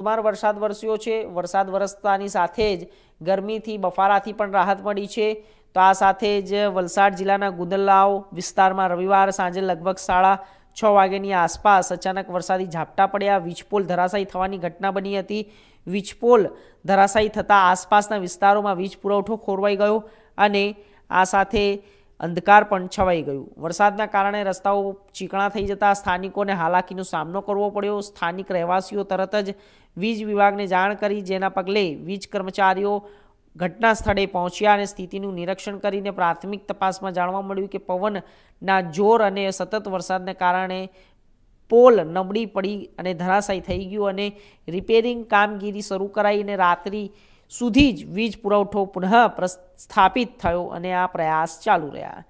ધોધમાર વરસાદ વરસ્યો છે. વરસાદ વરસતાની સાથે જ ગરમીથી, બફારાથી પણ રાહત મળી છે. તો આ સાથે જ વલસાડ જિલ્લાના ગુંદલાવ વિસ્તારમાં રવિવાર સાંજે લગભગ સાડા છ વાગ્યાની આસપાસ અચાનક વરસાદી ઝાપટા પડ્યા. વીજપોલ ધરાશાયી થવાની ઘટના બની હતી. વીજપોલ ધરાશાયી થતાં આસપાસના વિસ્તારોમાં વીજ પુરવઠો ખોરવાઈ ગયો અને આ સાથે અંધકાર પણ છવાઈ ગયું. વરસાદના કારણે રસ્તાઓ ચીકણા થઈ જતા સ્થાનિકોને હાલાકીનો સામનો કરવો પડ્યો. સ્થાનિક રહેવાસીઓ તરત જ વીજ વિભાગને જાણ કરી, જેના પગલે વીજ કર્મચારીઓ ઘટના સ્થળે પહોંચ્યા અને સ્થિતિનું નિરીક્ષણ કરીને પ્રાથમિક તપાસમાં જાણવા મળ્યું કે પવનના જોર અને સતત વરસાદને કારણે પોલ નબળી પડી અને ધરાશાયી થઈ ગયું અને રિપેરિંગ કામગીરી શરૂ કરાઈને રાત્રિ સુધી જ વીજ પુરવઠો પુનઃ પ્રસ્થાપિત થયો અને આ પ્રયાસ ચાલુ રહ્યા.